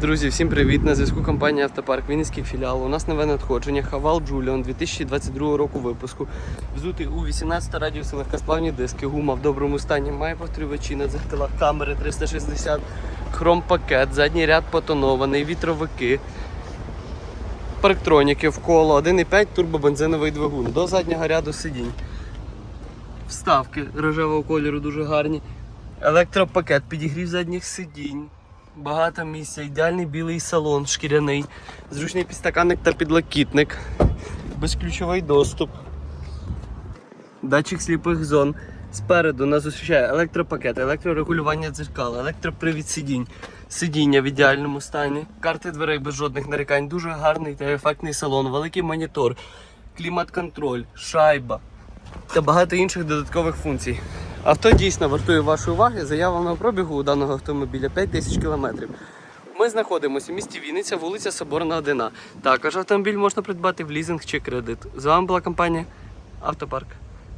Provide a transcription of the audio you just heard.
Друзі, всім привіт! На зв'язку компанія Автопарк Вінницький філіал. У нас нове надходження Хавал Джуліон 2022 року випуску. Взутий у 18 радіуси легкосплавні диски, гума в доброму стані, має повторювачі на дзеркалах, камери 360, хром пакет, задній ряд потонований, вітровики, парктроніки в коло, 1,5 турбобензиновий двигун, до заднього ряду сидінь. Вставки рожевого кольору дуже гарні. Електропакет, підігрів задніх сидінь. Багато місця, ідеальний білий салон, шкіряний, зручний підстаканник та підлокітник, безключовий доступ, датчик сліпих зон. Спереду нас зустрічає електропакет, електрорегулювання дзеркала, електропривід сидінь, сидіння в ідеальному стані, карти дверей без жодних нарікань, дуже гарний та ефектний салон, великий монітор, клімат-контроль, шайба та багато інших додаткових функцій. Авто дійсно вартує вашої уваги. Заява на пробігу у даного автомобіля 5 тисяч кілометрів. Ми знаходимося в місті Вінниця, вулиця Соборна 1. Також автомобіль можна придбати в лізинг чи кредит. З вами була компанія Автопарк.